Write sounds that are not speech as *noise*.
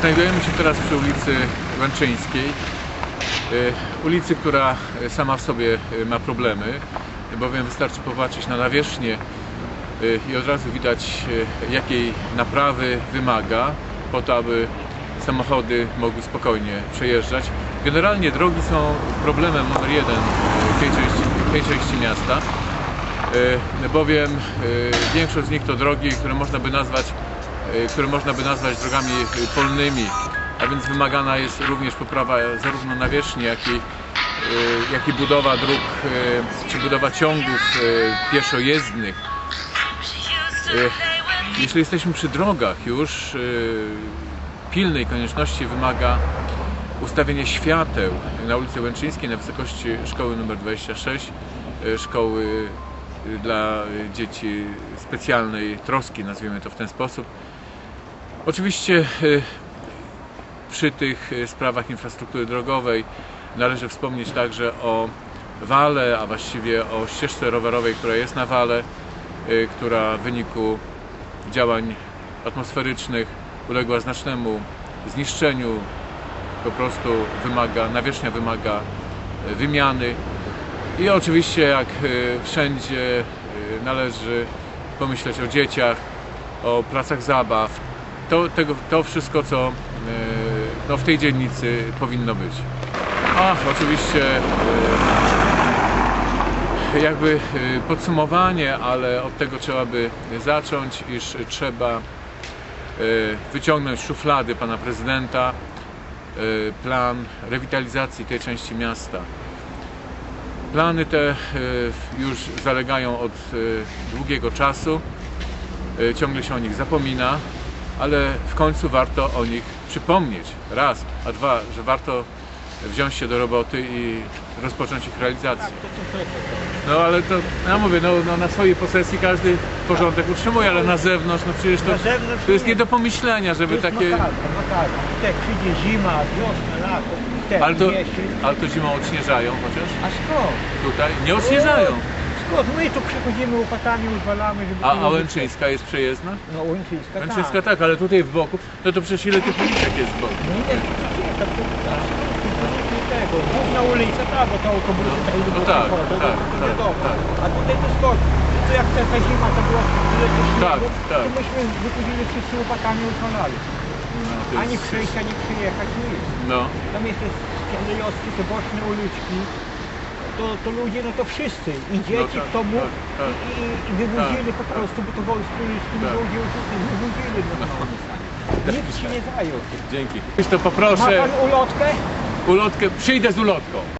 Znajdujemy się teraz przy ulicy Łęczyńskiej. E, Ulicy, która sama w sobie e, ma problemy, bowiem wystarczy popatrzeć na nawierzchnię i od razu widać jakiej naprawy wymaga po to, aby samochody mogły spokojnie przejeżdżać. Generalnie drogi są problemem numer jeden tej części, tej części miasta, bowiem większość z nich to drogi, które można by nazwać które można by nazwać drogami e, polnymi, a więc wymagana jest również poprawa zarówno nawierzchni, jak i, e, jak i budowa dróg, czy budowa ciągów pieszojezdnych. Jeśli jesteśmy przy drogach już, pilnej konieczności wymaga ustawienie świateł na ulicy Łęczyńskiej na wysokości szkoły nr 26, e, szkoły dla dzieci specjalnej troski, nazwijmy to w ten sposób. Oczywiście e, przy tych e, sprawach infrastruktury drogowej należy wspomnieć także o wale, a właściwie o ścieżce rowerowej, która jest na wale, e, która w wyniku działań atmosferycznych uległa znacznemu zniszczeniu. Po prostu wymaga, nawierzchnia wymaga wymiany. I oczywiście, jak wszędzie, należy pomyśleć o dzieciach, o placach zabaw. To, tego, to wszystko, co e, no, w tej dzielnicy powinno być. Oczywiście e, jakby e, podsumowanie, ale od tego trzeba by zacząć, iż trzeba wyciągnąć z szuflady pana prezydenta plan rewitalizacji tej części miasta. Plany te już zalegają od długiego czasu. Ciągle się o nich zapomina, ale w końcu warto o nich przypomnieć. Raz, a dwa, że warto wziąć się do roboty i rozpocząć ich realizację. No ale to, ja mówię, no, no na swojej posesji każdy porządek utrzymuje, ale na zewnątrz, no przecież to, to jest nie. do pomyślenia, żeby takie... No tak, no tak. Tak przyjdzie zima, wiosna, lato. Tak, Ale to, ale to zimą odśnieżają chociaż? A skąd? Tutaj? Nie odśnieżają. Skąd? My tu przychodzimy łopatami, uzwalamy, żeby... A, a Łęczyńska jest przejezdna? No Łęczyńska, Łęczyńska tak. tak, ale tutaj w boku, no to przecież ile tych uliczek jest w boku? No nie, nie, tak, tak. Tego. Główna ulica, tak, bo to autobusy tak idą no do tak, tak, tak, tak. A tutaj to skąd? To jak taka zima, to było tyle to Tak, tak. to myśmy wychodzili wszyscy łopatami. No, to Ani jest- przejść, ani przyjechać, nic. No, Tam jest te skierlejowskie, te boczne uliczki. To, to ludzie, no to wszyscy. I dzieci, tak, kto mógł. tak, tak. I, i, I wywodzili po prostu, bo to wojsko uliczki Tak. ludzie wywodzili normalnie. *laughs* Nikt się nie zajął. tym. dzięki. Już to Ma poproszę, pan ulotkę? ulotkę, przyjdę z ulotką.